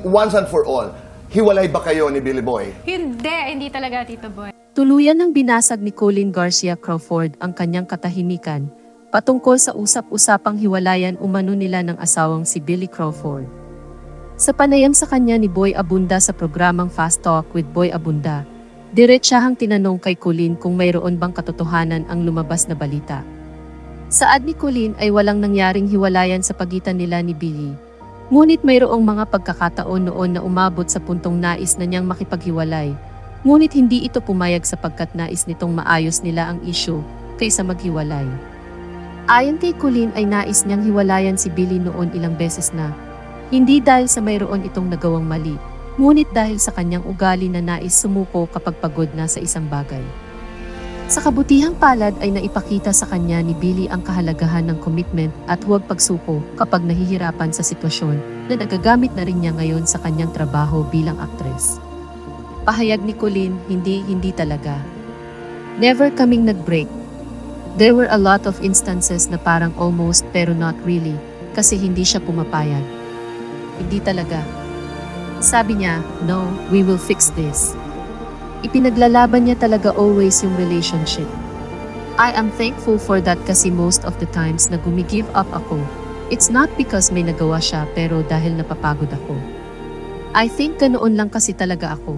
once and for all, hiwalay ba kayo ni Billy Boy? Hindi, hindi talaga, Tito Boy. Tuluyan ng binasag ni Colin Garcia Crawford ang kanyang katahimikan patungkol sa usap-usapang hiwalayan umano nila ng asawang si Billy Crawford. Sa panayam sa kanya ni Boy Abunda sa programang Fast Talk with Boy Abunda, diretsahang tinanong kay Colin kung mayroon bang katotohanan ang lumabas na balita. Saad ni Colin ay walang nangyaring hiwalayan sa pagitan nila ni Billy. Ngunit mayroong mga pagkakataon noon na umabot sa puntong nais na niyang makipaghiwalay Ngunit hindi ito pumayag sapagkat nais nitong maayos nila ang isyu kaysa maghiwalay. Ayon kay Colleen ay nais niyang hiwalayan si Billy noon ilang beses na. Hindi dahil sa mayroon itong nagawang mali, ngunit dahil sa kanyang ugali na nais sumuko kapag pagod na sa isang bagay. Sa kabutihang palad ay naipakita sa kanya ni Billy ang kahalagahan ng commitment at huwag pagsuko kapag nahihirapan sa sitwasyon na nagagamit na rin niya ngayon sa kanyang trabaho bilang aktres. Pahayag ni Colleen, hindi, hindi talaga. Never kaming nag-break. There were a lot of instances na parang almost pero not really kasi hindi siya pumapayag. Hindi talaga. Sabi niya, no, we will fix this. Ipinaglalaban niya talaga always yung relationship. I am thankful for that kasi most of the times na gumigive up ako, it's not because may nagawa siya pero dahil napapagod ako. I think ganoon lang kasi talaga ako.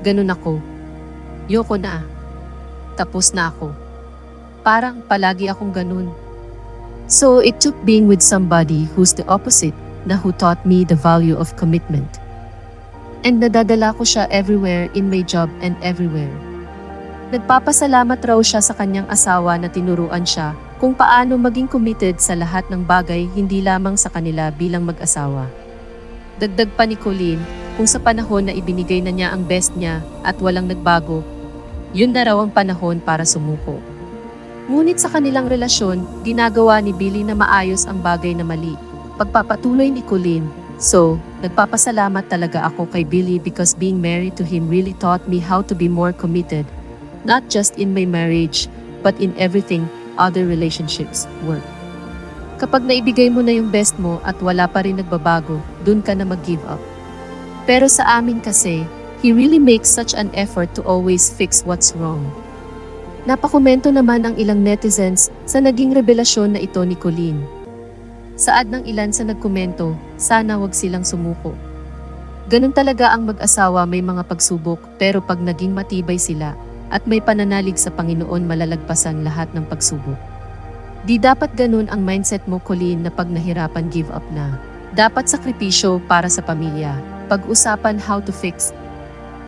Ganun ako. Yoko na. Tapos na ako. Parang palagi akong ganun. So it took being with somebody who's the opposite na who taught me the value of commitment. And nadadala ko siya everywhere in my job and everywhere. Nagpapasalamat raw siya sa kanyang asawa na tinuruan siya kung paano maging committed sa lahat ng bagay hindi lamang sa kanila bilang mag-asawa. Dagdag pa ni Colleen, kung sa panahon na ibinigay na niya ang best niya at walang nagbago, yun na raw ang panahon para sumuko. Ngunit sa kanilang relasyon, ginagawa ni Billy na maayos ang bagay na mali. Pagpapatuloy ni Colleen, so, nagpapasalamat talaga ako kay Billy because being married to him really taught me how to be more committed, not just in my marriage, but in everything other relationships work. Kapag naibigay mo na yung best mo at wala pa rin nagbabago, dun ka na mag-give up. Pero sa amin kasi, he really makes such an effort to always fix what's wrong. Napakomento naman ang ilang netizens sa naging revelasyon na ito ni Colleen. Saad ng ilan sa nagkomento, sana wag silang sumuko. Ganun talaga ang mag-asawa may mga pagsubok pero pag naging matibay sila at may pananalig sa Panginoon malalagpasan lahat ng pagsubok. Di dapat ganun ang mindset mo Colleen na pag nahirapan give up na. Dapat sakripisyo para sa pamilya. Pag-usapan how to fix